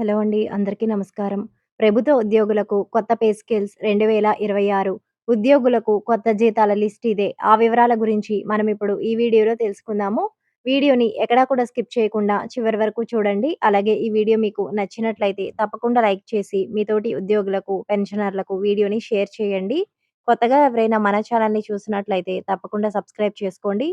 Hello అండి. అందరికీ నమస్కారం. ప్రభుత్వ ఉద్యోగులకు కొత్త పే స్కేల్స్ 2026 ఉద్యోగులకు కొత్త జీతాల లిస్ట్ ఇదే. ఆ వివరాల గురించి మనం ఇప్పుడు ఈ వీడియోలో తెలుసుకుందాము. వీడియోని ఎక్కడా కూడా స్కిప్ చేయకుండా చివరి వరకు చూడండి. అలాగే ఈ వీడియో మీకు నచ్చినట్లయితే తప్పకుండా లైక్ చేసి మీ తోటి ఉద్యోగులకు, పెన్షనర్లకు వీడియోని షేర్ చేయండి. కొత్తగా ఎవరైనా మన ఛానల్‌ని చూసినట్లయితే తప్పకుండా సబ్స్క్రైబ్ చేసుకోండి.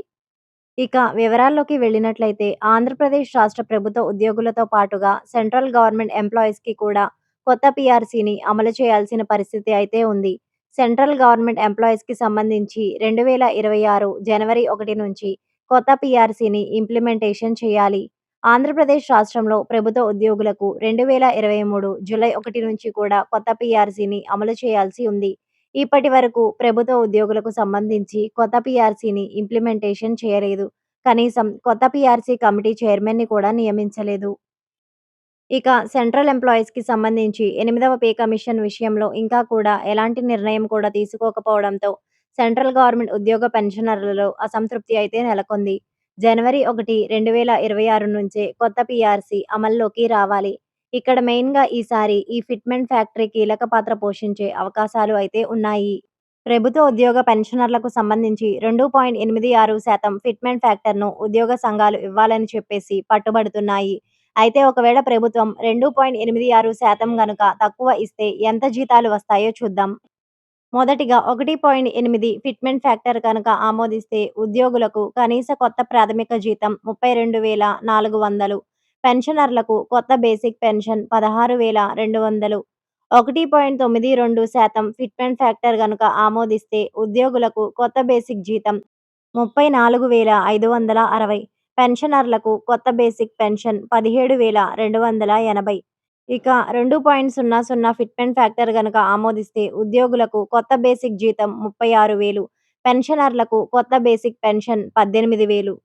ఇక వివరాల్లోకి వెళ్ళినట్లయితే ఆంధ్రప్రదేశ్ రాష్ట్ర ప్రభుత్వ ఉద్యోగులతో పాటుగా సెంట్రల్ గవర్నమెంట్ ఎంప్లాయీస్‌కి కూడా కొత్త పీఆర్సీని అమలు చేయాల్సిన పరిస్థితి అయితే ఉంది. సెంట్రల్ గవర్నమెంట్ ఎంప్లాయీస్‌కి సంబంధించి 2026 జనవరి ఒకటి నుంచి కొత్త పీఆర్సీని ఇంప్లిమెంటేషన్ చేయాలి. ఆంధ్రప్రదేశ్ రాష్ట్రంలో ప్రభుత్వ ఉద్యోగులకు 2023 జూలై ఒకటి నుంచి కూడా కొత్త పీఆర్సీని అమలు చేయాల్సి ఉంది. ఇప్పటి వరకు ప్రభుత్వ ఉద్యోగులకు సంబంధించి కొత్త పీఆర్సీని ఇంప్లిమెంటేషన్ చేయలేదు. కనీసం కొత్త పీఆర్సీ కమిటీ చైర్మన్‌ని కూడా నియమించలేదు. ఇక సెంట్రల్ ఎంప్లాయీస్‌కి సంబంధించి ఎనిమిదవ పే కమిషన్ విషయంలో ఇంకా కూడా ఎలాంటి నిర్ణయం కూడా తీసుకోకపోవడంతో సెంట్రల్ గవర్నమెంట్ ఉద్యోగ పెన్షనర్లలో అసంతృప్తి అయితే నెలకొంది. జనవరి 1, 2026 నుంచే కొత్త పీఆర్సీ అమల్లోకి రావాలి. ఇక్కడ మెయిన్‌గా ఈసారి ఈ ఫిట్‌మెంట్ ఫ్యాక్టరీ కీలక పాత్ర పోషించే అవకాశాలు అయితే ఉన్నాయి. ప్రభుత్వ ఉద్యోగ పెన్షనర్లకు సంబంధించి 2.86% ఫిట్‌మెంట్ ఫ్యాక్టర్‌ను ఉద్యోగ సంఘాలు ఇవ్వాలని చెప్పేసి పట్టుబడుతున్నాయి. అయితే ఒకవేళ ప్రభుత్వం 2.86% గనుక తక్కువ ఇస్తే ఎంత జీతాలు వస్తాయో చూద్దాం. మొదటిగా 1.8 ఫిట్‌మెంట్ ఫ్యాక్టర్ కనుక ఆమోదిస్తే ఉద్యోగులకు కనీస కొత్త ప్రాథమిక జీతం 32,400 పెన్షనర్లకు కొత్త బేసిక్ పెన్షన్ పదహారు వేల రెండు వందలు. ఒకటి పాయింట్ తొమ్మిది రెండు శాతం ఫిట్మెంట్ ఫ్యాక్టర్ కనుక ఆమోదిస్తే ఉద్యోగులకు కొత్త బేసిక్ జీతం ముప్పై నాలుగు వేల ఐదు వందల అరవై. పెన్షనర్లకు కొత్త బేసిక్ పెన్షన్ పదిహేడు వేల రెండు వందల ఎనభై. ఇక రెండు పాయింట్ సున్నా సున్నా ఫిట్మెంట్ ఫ్యాక్టర్ కనుక ఆమోదిస్తే ఉద్యోగులకు కొత్త బేసిక్ జీతం ముప్పై ఆరు వేలు. పెన్షనర్లకు కొత్త బేసిక్ పెన్షన్ పద్దెనిమిది వేలు.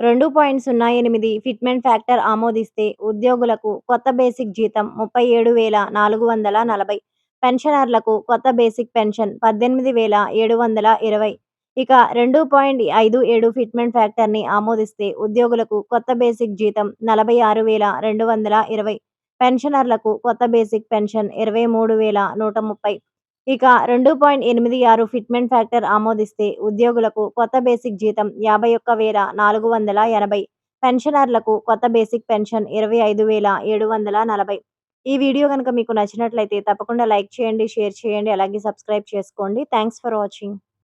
రెండు పాయింట్ సున్నా ఎనిమిది. ఫిట్మెంట్ ఫ్యాక్టర్ ఆమోదిస్తే ఉద్యోగులకు కొత్త బేసిక్ జీతం ముప్పై ఏడు వేల నాలుగు వందల నలభై. పెన్షనర్లకు కొత్త బేసిక్ పెన్షన్ పద్దెనిమిది వేల ఏడు వందల ఇరవై. ఇక రెండు పాయింట్ ఐదు ఏడు ఫిట్మెంట్ ఫ్యాక్టర్ని ఆమోదిస్తే ఉద్యోగులకు కొత్త బేసిక్ జీతం నలభై ఆరు వేల రెండు వందల ఇరవై. పెన్షనర్లకు కొత్త బేసిక్ పెన్షన్ ఇరవై మూడు వేల నూట ముప్పై. ఇక 2.86 ఫిట్‌మెంట్ ఫ్యాక్టర్ ఆమోదిస్తే ఉద్యోగులకు కొత్త బేసిక్ జీతం 51,480 పెన్షనర్లకు కొత్త బేసిక్ పెన్షన్ 25,740 ఈ వీడియో గనుక మీకు నచ్చినట్లయితే తప్పకుండా లైక్ చేయండి, షేర్ చేయండి, అలాగే సబ్స్క్రైబ్ చేసుకోండి. Thanks for watching.